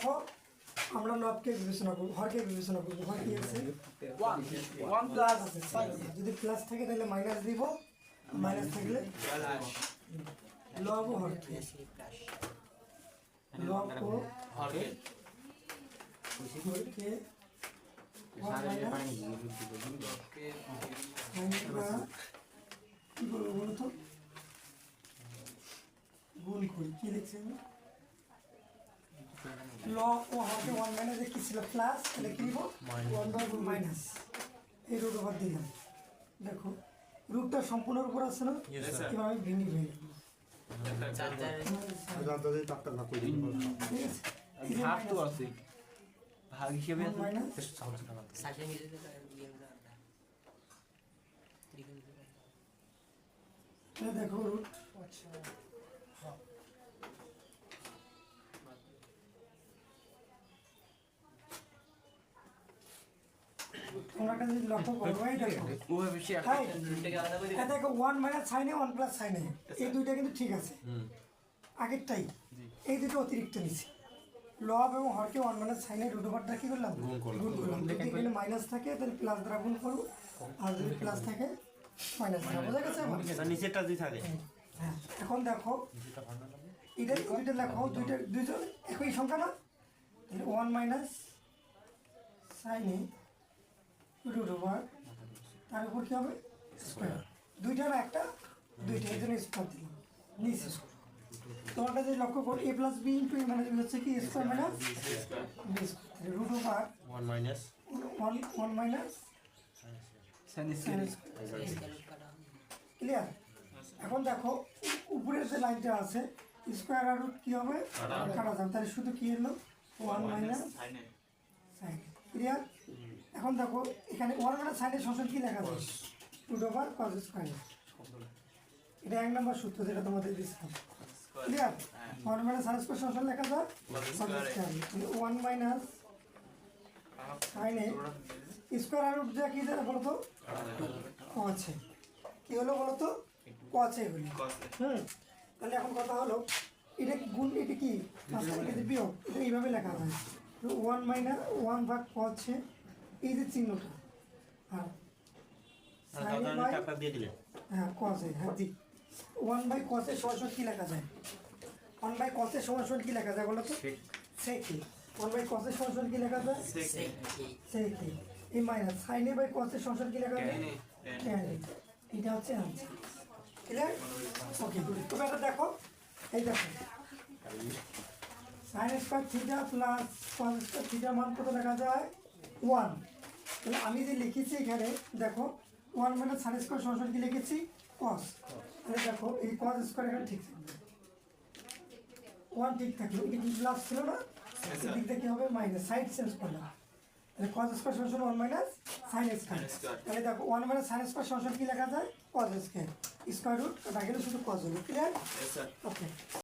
দেখো আমরা লবকে বিবেচনা করব হরকে বিবেচনা করব হর কি আছে? ওয়ান ওয়ান প্লাস আছে যদি প্লাস থাকে তাহলে মাইনাস দিব মাইনাস থাকলে লব ও হর কি লব ও হরকে হরকে কি করব বলো তো গুণ করি কি লিখছি আমি? ল ও হাতে ওয়ান মাইনাসে কি ছিল প্লাস তাহলে কি মাইনাস এই রুট ওভার দিলাম দেখো রুটটা সম্পূর্ণ উপর আছে না? আমি ভেঙে ভেঙে দেখো রুট তোমরা একটা জিনিস লক্ষ্য করব দেখো। এটা দেখো ওয়ান মাইনাস সাইনে ওয়ান প্লাস সাইনে এই দুইটা কিন্তু ঠিক আছে। আগেরটাই। এই দুটো অতিরিক্ত নিছি। লব এবং হরকে ওয়ান মাইনাস সাইনে রুট ওভারটা কি করলাম? গুণ করলাম। যদি এখানে মাইনাস থাকে তাহলে প্লাস দ্বারা গুণ করব আর যদি প্লাস থাকে মাইনাস দ্বারা। বোঝা গেছে নিচেরটা দুই থাকে। হ্যাঁ এখন দেখো এটা দুইটা লেখো দুইটা দুইজন একই সংখ্যা না? তাহলে ওয়ান মাইনাস সাইনে রুট ওভার তার উপর কি হবে? স্কোয়ার দুইটা না একটা দুইটা এই জন্য স্কোয়ার দিলাম। নিচে তোমার কাছে লক্ষ্য করো A plus B into minus হচ্ছে কি? Square minus B square root over one minus one one minus clear এখন দেখো উপরের যে লাইনটা আছে স্কোয়ার আর রুট কি হবে? কাটা যাবে। তাহলে শুধু কি এলো? ওয়ান মাইনাস সাইন ক্লিয়ার এখন দেখো এখানে ওয়ান সাইনের সংশোধন কি লেখা যায় রুট ওভার কজ স্কোয়ার এটা এক নম্বর সূত্র যেটা তোমাদের দিচ্ছিলাম clear one minus sine square সংশোধন লেখা যায় ওয়ান মাইনাস সাইনে স্কোয়ার আর রুট যা কি দেয় বলো তো কছে কি হলো বলো তো কছে এগুলি হুম। তাহলে এখন কথা হলো এটা গুণ এটা কি? বিয়োগ। এটা এইভাবে লেখা যায় ওয়ান মাইনাস ওয়ান ভাগ কছে এই যে চিহ্নটা। আর হ্যাঁ কসে হ্যাঁ ওয়ান বাই কি লেখা যায়? ওয়ান বাই কি লেখা যায় বলো তো? সেকি ওয়ান বাই কি লেখা যায়? সেকি এই মাইনাস সাইনে বাই কি লেখা যায়? ট্যান এটা হচ্ছে আনসার ক্লিয়ার ওকে তুমি এটা দেখো। এই দেখো। Sine square theta plus cos square থিটার মান কত দেখা যায়? ওয়ান তাহলে আমি যে লিখেছি এখানে দেখো ওয়ান মাইনাস সাইন স্কোয়ার সমান কি লিখেছি? কস তাহলে দেখো এই কস স্কোয়ার এখানে ঠিক থাকবে। ওয়ান ঠিক থাকল। এটা কি প্লাস ছিল না? এদিক থেকে হবে? মাইনাস সাইড চেঞ্জ করলাম তাহলে কস স্কোয়ার সমান ওয়ান মাইনাস সাইন স্কোয়ার তাহলে দেখো ওয়ান মাইনাস সাইন স্কোয়ার সমান কি লেখা যায়? কস স্কোয়ার স্কোয়ার রুট কাটা গেলে শুধু কস হবে ক্লিয়ার ওকে